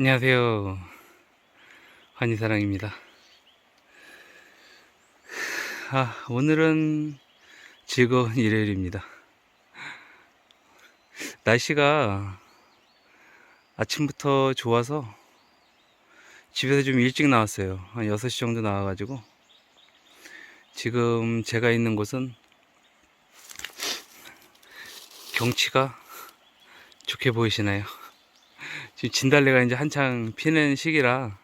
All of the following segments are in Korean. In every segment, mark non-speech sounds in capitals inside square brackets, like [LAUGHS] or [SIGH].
안녕하세요. 환희사랑입니다. 아, 오늘은 즐거운 일요일입니다. 날씨가 아침부터 좋아서 집에서 좀 일찍 나왔어요. 한 6시 정도 나와가지고. 지금 제가 있는 곳은 경치가 좋게 보이시나요? 지금 진달래가 이제 한창 피는 시기라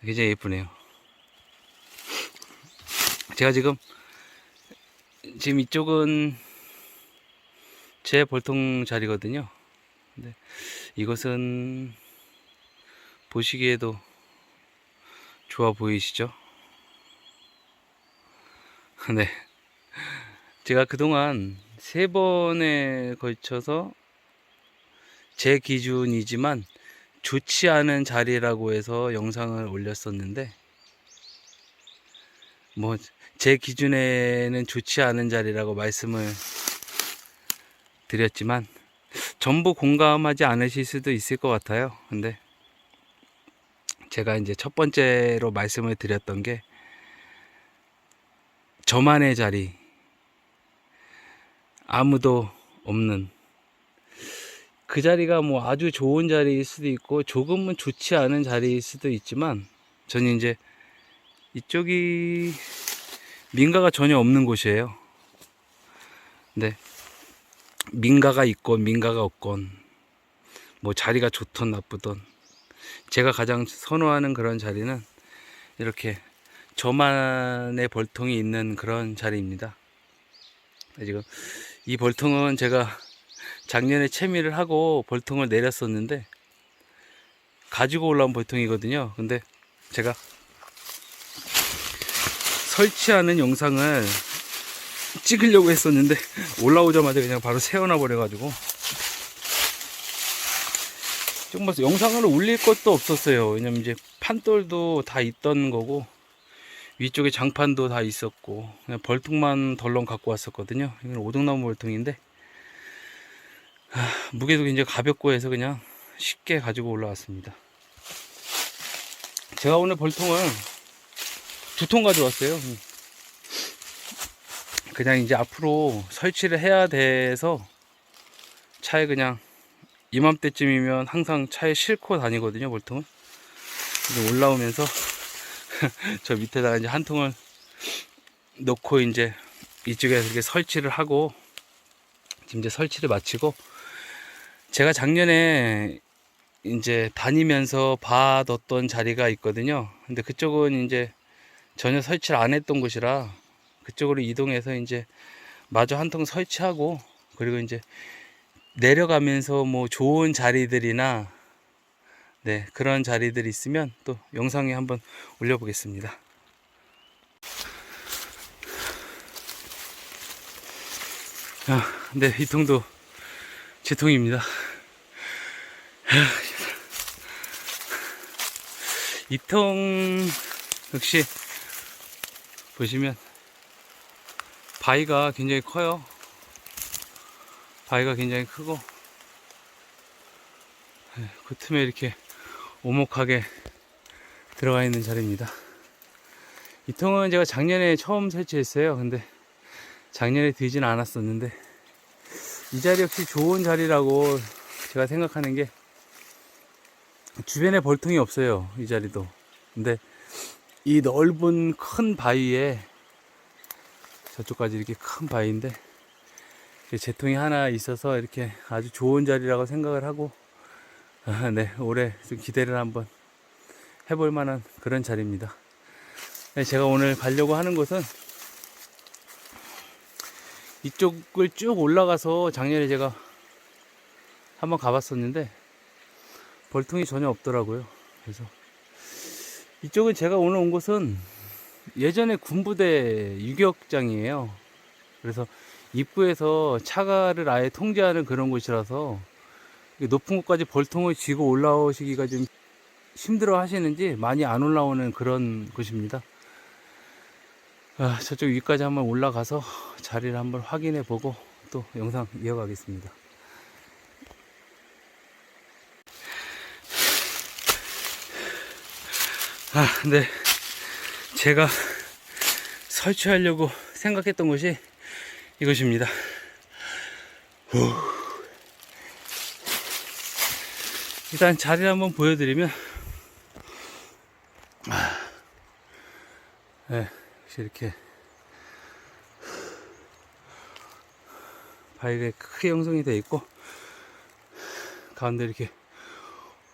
굉장히 예쁘네요. 제가 지금 지금 이쪽은 제 볼통 자리거든요. 근데 이것은 보시기에도 좋아 보이시죠? [LAUGHS] 네. 제가 그동안 세 번에 걸쳐서 제 기준이지만 좋지 않은 자리라고 해서 영상을 올렸었는데 뭐 제 기준에는 좋지 않은 자리라고 말씀을 드렸지만 전부 공감하지 않으실 수도 있을 것 같아요. 근데 제가 이제 첫 번째로 말씀을 드렸던 게 저만의 자리 아무도 없는 그 자리가 뭐 아주 좋은 자리일 수도 있고 조금은 좋지 않은 자리일 수도 있지만 저는 이제 이쪽이 민가가 전혀 없는 곳이에요. 근데 민가가 있건 민가가 없건 뭐 자리가 좋던 나쁘던 제가 가장 선호하는 그런 자리는 이렇게 저만의 벌통이 있는 그런 자리입니다. 지금 이 벌통은 제가 작년에 채미를 하고 벌통을 내렸었는데 가지고 올라온 벌통이거든요. 근데 제가 설치하는 영상을 찍으려고 했었는데 [LAUGHS] 올라오자마자 그냥 바로 세워놔 버려가지고 정말 영상을 올릴 것도 없었어요. 왜냐면 이제 판돌도 다 있던 거고 위쪽에 장판도 다 있었고 그냥 벌통만 덜렁 갖고 왔었거든요. 이건 오동나무 벌통인데 아, 무게도 굉장히 가볍고 해서 그냥 쉽게 가지고 올라왔습니다. 제가 오늘 벌통을 두 통 가져왔어요. 그냥 이제 앞으로 설치를 해야 돼서 차에 그냥 이맘때쯤이면 항상 차에 싣고 다니거든요. 이제 올라오면서 [LAUGHS] 저 밑에다가 이제 한 통을 놓고 이제 이쪽에서 이렇게 설치를 하고 지금 이제 설치를 마치고 제가 작년에 이제 다니면서 봐뒀던 자리가 있거든요. 근데 그쪽은 이제 전혀 설치를 안 했던 곳이라 그쪽으로 이동해서 이제 마저 한 통 설치하고 그리고 이제 내려가면서 뭐 좋은 자리들이나 네 그런 자리들이 있으면 또 영상에 한번 올려보겠습니다. 아, 네, 이 통도 제 통입니다. 이 통 역시 보시면 바위가 굉장히 커요. 바위가 굉장히 크고 네, 그 틈에 이렇게 오목하게 들어가 있는 자리입니다. 이 통은 제가 작년에 처음 설치했어요. 근데 작년에 들진 않았었는데 이 자리 역시 좋은 자리라고 제가 생각하는 게 주변에 벌통이 없어요. 이 자리도. 근데 이 넓은 큰 바위에 저쪽까지 이렇게 큰 바위인데 제통이 하나 있어서 이렇게 아주 좋은 자리라고 생각을 하고 아, [LAUGHS] 네 올해 좀 기대를 한번 해볼 만한 그런 자리입니다. 네, 제가 오늘 가려고 하는 곳은 이쪽을 쭉 올라가서 작년에 제가 한번 가봤었는데 벌통이 전혀 없더라고요. 그래서 이쪽은 제가 오늘 온 곳은 예전에 군부대 유격장이에요. 그래서 입구에서 차가를 아예 통제하는 그런 곳이라서 높은 곳까지 벌통을 쥐고 올라오시기가 좀 힘들어 하시는지 많이 안 올라오는 그런 곳입니다. 아, 저쪽 위까지 한번 올라가서 자리를 한번 확인해 보고 또 영상 이어가겠습니다. 아, 근데 제가 설치하려고 생각했던 곳이 이것입니다. 후. 일단 자리를 한번 보여드리면, 아, 네, 역시 이렇게 바위가 크게 형성이 되어 있고, 가운데 이렇게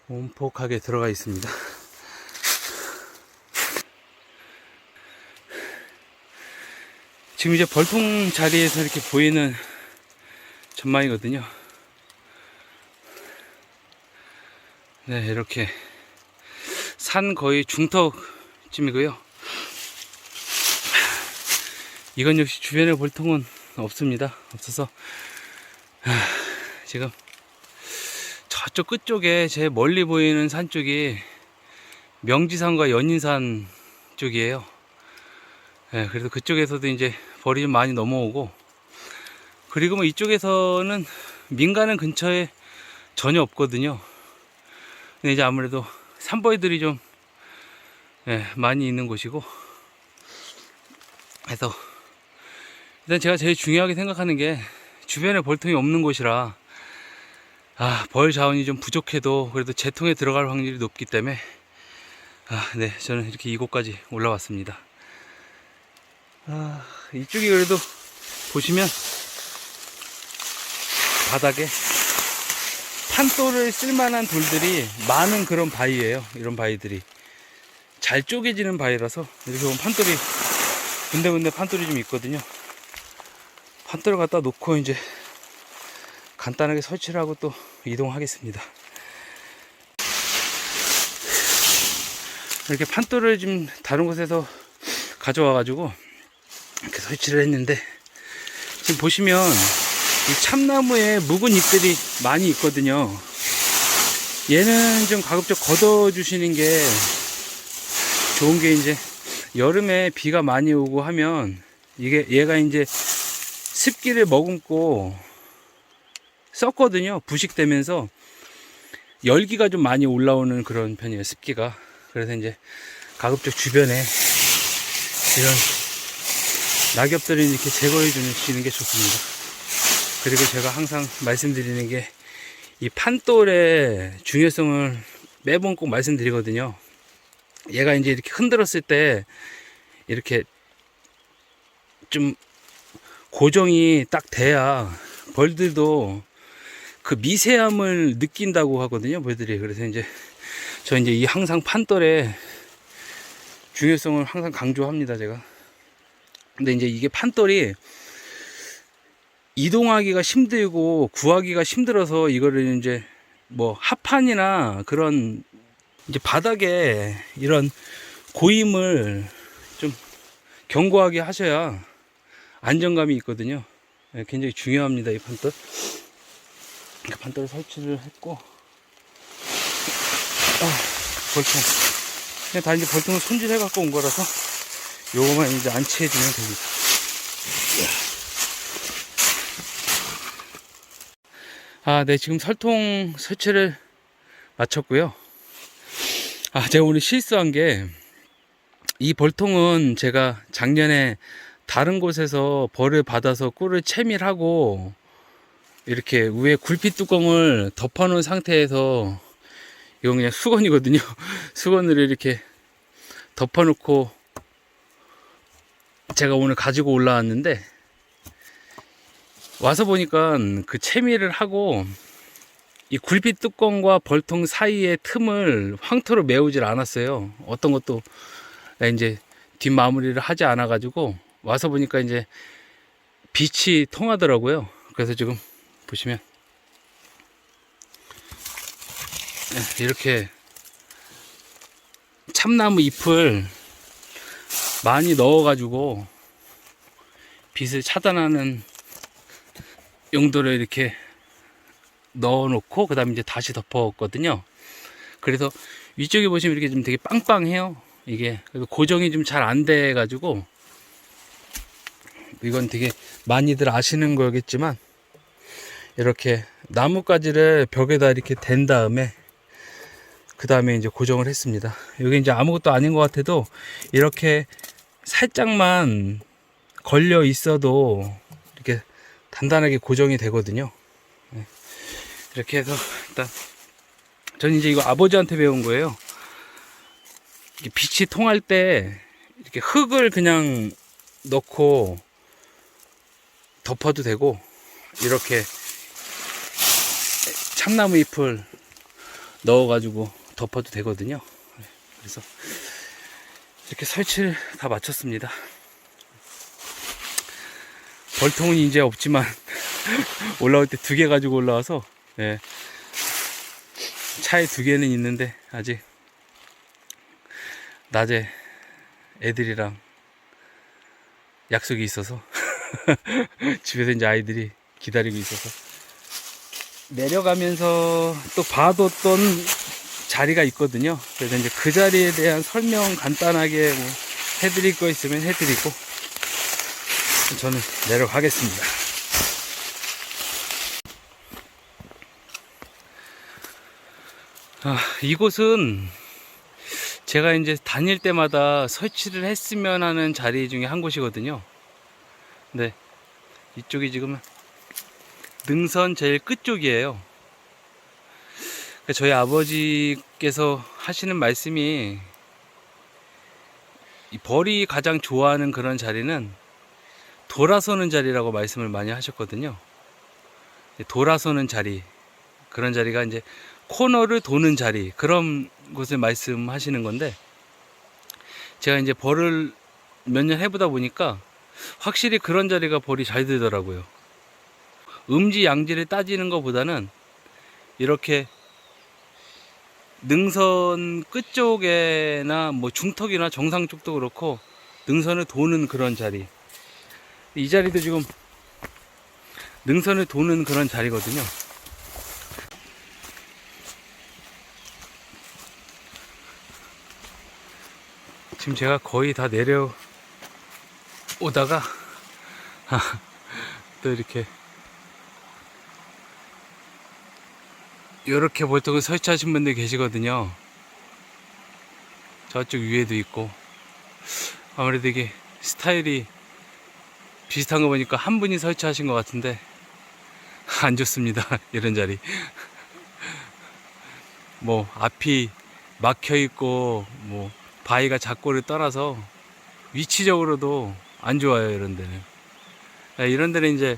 온폭하게 들어가 있습니다. 지금 이제 벌통 자리에서 이렇게 보이는 전망이거든요. 네, 이렇게 산 거의 중턱쯤이고요. 이건 역시 주변에 벌통은 없습니다. 없어서 하, 지금 저쪽 끝쪽에 제 멀리 보이는 산 쪽이 명지산과 연인산 쪽이에요. 예, 그래서 그쪽에서도 이제 벌이 좀 많이 넘어오고 그리고 뭐 이쪽에서는 민가는 근처에 전혀 없거든요. 근데 이제 아무래도 산벌들이 좀 예, 많이 있는 곳이고 그래서 일단 제가 제일 중요하게 생각하는 게 주변에 벌통이 없는 곳이라 아, 벌 자원이 좀 부족해도 그래도 제 통에 들어갈 확률이 높기 때문에 아, 네, 저는 이렇게 이곳까지 올라왔습니다. 아, 이쪽이 그래도 보시면 바닥에 판돌을 쓸만한 돌들이 많은 그런 바위예요. 이런 바위들이 잘 쪼개지는 바위라서 이렇게 보면 판돌이 군데군데 판돌이 좀 있거든요. 판돌을 갖다 놓고 이제 간단하게 설치를 하고 또 이동하겠습니다. 이렇게 판돌을 지금 다른 곳에서 가져와 가지고 이렇게 설치를 했는데 지금 보시면 이 참나무에 묵은 잎들이 많이 있거든요. 얘는 좀 가급적 걷어 주시는 게 좋은 게 이제 여름에 비가 많이 오고 하면 이게 얘가 이제 습기를 머금고 썩거든요. 부식되면서 열기가 좀 많이 올라오는 그런 편이에요. 습기가. 그래서 이제 가급적 주변에 이런 낙엽들을 이렇게 제거해 주시는 게 좋습니다. 그리고 제가 항상 말씀드리는 게 이 판돌의 중요성을 매번 꼭 말씀드리거든요. 얘가 이제 이렇게 흔들었을 때 이렇게 좀 고정이 딱 돼야 벌들도 그 미세함을 느낀다고 하거든요. 벌들이. 그래서 이제 저 이제 이 항상 판돌의 중요성을 항상 강조합니다. 제가. 근데 이제 이게 판돌이 이동하기가 힘들고 구하기가 힘들어서 이거를 이제 뭐 하판이나 그런 이제 바닥에 이런 고임을 좀 견고하게 하셔야 안정감이 있거든요. 예, 굉장히 중요합니다. 이 판돌. 이렇게 판돌 설치를 했고, 아, 벌통. 그냥 다 이제 벌통을 손질해 갖고 온 거라서 요거만 이제 안치해 주면 됩니다. 아, 네, 지금 설통 설치를 마쳤고요. 아, 제가 오늘 실수한 게, 이 벌통은 제가 작년에 다른 곳에서 벌을 받아서 꿀을 채밀하고, 이렇게 위에 굴빛 뚜껑을 덮어 놓은 상태에서, 이건 그냥 수건이거든요. [LAUGHS] 수건을 이렇게 덮어 놓고, 제가 오늘 가지고 올라왔는데, 와서 보니까 그 채미를 하고 이 굴빛 뚜껑과 벌통 사이의 틈을 황토로 메우질 않았어요. 어떤 것도 이제 뒷마무리를 하지 않아 가지고 와서 보니까 이제 빛이 통하더라고요. 그래서 지금 보시면 이렇게 참나무 잎을 많이 넣어 가지고 빛을 차단하는 용도를 이렇게 넣어 놓고 그 다음에 이제 다시 덮었거든요 그래서 위쪽에 보시면 이렇게 좀 되게 빵빵해요 이게 고정이 좀 잘 안 돼 가지고 이건 되게 많이들 아시는 거겠지만 이렇게 나뭇가지를 벽에다 이렇게 댄 다음에 그그 다음에 이제 고정을 했습니다. 여기 이제 아무것도 아닌 것 같아도 이렇게 살짝만 걸려 있어도 이렇게 단단하게 고정이 되거든요. 네. 이렇게 해서 일단 저는 이제 이거 아버지한테 배운 거예요. 빛이 통할 때 이렇게 흙을 그냥 넣고 덮어도 되고 이렇게 참나무 잎을 넣어가지고 덮어도 되거든요. 그래서 이렇게 설치를 다 마쳤습니다. 벌통은 이제 없지만 [LAUGHS] 올라올 때 두 개 가지고 올라와서 예. 차에 두 개는 있는데 아직 낮에 애들이랑 약속이 있어서 [LAUGHS] 집에서 이제 아이들이 기다리고 있어서 내려가면서 또 봐뒀던 자리가 있거든요. 그래서 이제 그 자리에 대한 설명 간단하게 뭐 해드릴 거 있으면 해드리고 저는 내려가겠습니다. 아, 이곳은 제가 이제 다닐 때마다 설치를 했으면 하는 자리 중에 한 곳이거든요. 네. 이쪽이 지금 능선 제일 끝쪽이에요. 그러니까 저희 아버지께서 하시는 말씀이 이 벌이 가장 좋아하는 그런 자리는 돌아서는 자리라고 말씀을 많이 하셨거든요. 돌아서는 자리. 그런 자리가 이제 코너를 도는 자리. 그런 곳을 말씀하시는 건데 제가 이제 벌을 몇 년 해보다 보니까 확실히 그런 자리가 벌이 잘 되더라고요. 음지 양지를 따지는 것보다는 이렇게 능선 끝쪽에나 뭐 중턱이나 정상 쪽도 그렇고 능선을 도는 그런 자리. 이 자리도 지금 능선을 도는 그런 자리거든요. 지금 제가 거의 다 내려 오다가 또 이렇게 이렇게 볼통을 설치하신 분들 계시거든요. 저쪽 위에도 있고 아무래도 이게 스타일이 비슷한 거 보니까 한 분이 설치하신 것 같은데 안 좋습니다. [LAUGHS] 이런 자리. 뭐 앞이 막혀 있고 뭐 바위가 작고를 떠나서 위치적으로도 안 좋아요. 이런 데는. 네, 이런 데는 이제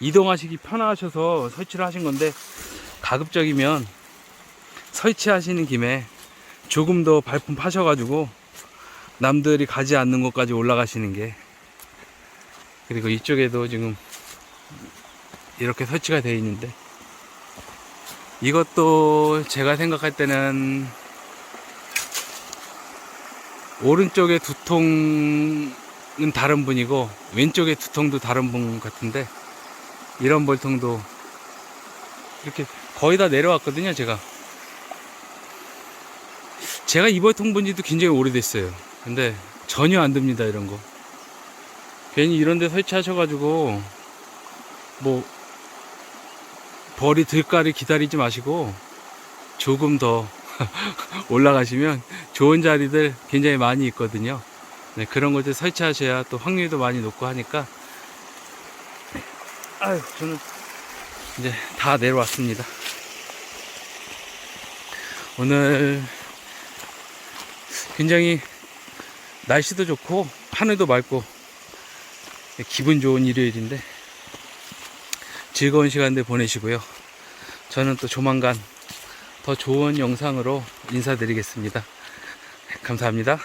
이동하시기 편하셔서 설치를 하신 건데 가급적이면 설치하시는 김에 조금 더 발품 파셔 가지고 남들이 가지 않는 곳까지 올라가시는 게 그리고 이쪽에도 지금 이렇게 설치가 되어 있는데 이것도 제가 생각할 때는 오른쪽에 두 통은 다른 분이고 왼쪽에 두 통도 다른 분 같은데 이런 벌통도 이렇게 거의 다 내려왔거든요 제가. 제가 이 벌통 본 지도 굉장히 오래됐어요. 근데 전혀 안 듭니다 이런 거. 괜히 이런 데 설치하셔가지고 뭐 벌이 들까를 기다리지 마시고 조금 더 [LAUGHS] 올라가시면 좋은 자리들 굉장히 많이 있거든요 네, 그런 것들 설치하셔야 또 확률도 많이 높고 하니까 아유, 저는 이제 다 내려왔습니다. 오늘 굉장히 날씨도 좋고 하늘도 맑고 기분 좋은 일요일인데 즐거운 시간들 보내시고요. 저는 또 조만간 더 좋은 영상으로 인사드리겠습니다. 감사합니다.